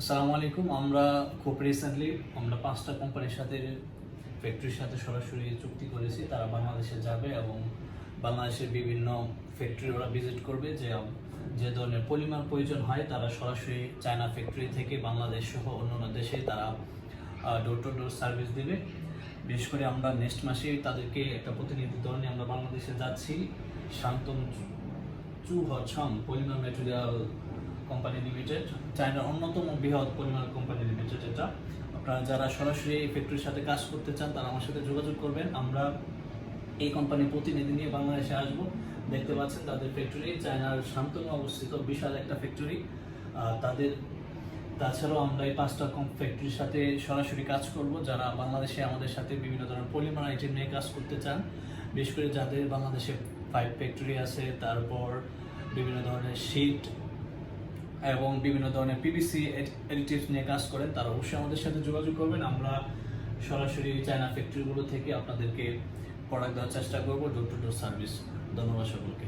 আসসালামু আলাইকুম। আমরা খুব রিসেন্টলি আমরা পাঁচটা কোম্পানির সাথে ফ্যাক্টরির সাথে সরাসরি চুক্তি করেছি। তারা বাংলাদেশে যাবে এবং বাংলাদেশের বিভিন্ন ফ্যাক্টরি ওরা ভিজিট করবে। যে যে ধরনের পলিমার প্রয়োজন হয়, তারা সরাসরি চায়না ফ্যাক্টরি থেকে বাংলাদেশ সহ অন্যান্য দেশে তারা ডোর টু ডোর সার্ভিস দেবে। বিশেষ করে আমরা নেক্সট মাসে তাদেরকে একটা প্রতিনিধি দল নিয়ে আমরা বাংলাদেশে যাচ্ছি। শান্তন চু হছং পলিমার ম্যাটেরিয়াল কোম্পানি লিমিটেড চায়নার অন্যতম বৃহৎ পরিমাণ কোম্পানি লিমিটেড এটা। আপনারা যারা সরাসরি এই ফ্যাক্টরির সাথে কাজ করতে চান, তারা আমার সাথে যোগাযোগ করবেন। আমরা এই কোম্পানির প্রতিনিধি নিয়ে বাংলাদেশে আসব। দেখতে পাচ্ছেন তাদের ফ্যাক্টরি চায়নার শান্তনু অবস্থিত বিশাল একটা ফ্যাক্টরি তাদের, তাছাড়াও আমরা এই পাঁচটা কম ফ্যাক্টরির সাথে সরাসরি কাজ করব। যারা বাংলাদেশে আমাদের সাথে বিভিন্ন ধরনের পলিমার আইটেম নিয়ে কাজ করতে চান, বিশেষ করে যাদের বাংলাদেশে পাইপ ফ্যাক্টরি আছে, তারপর বিভিন্ন ধরনের শীট এবং বিভিন্ন ধরনের পিবিসি এডিটিভস নিয়ে কাজ করেন, তারা অবশ্যই আমাদের সাথে যোগাযোগ করবেন। আমরা সরাসরি চায়না ফ্যাক্টরিগুলো থেকে আপনাদেরকে প্রোডাক্ট দেওয়ার চেষ্টা করব ডোর টু ডোর সার্ভিস ধন্যবাদ সকলকে।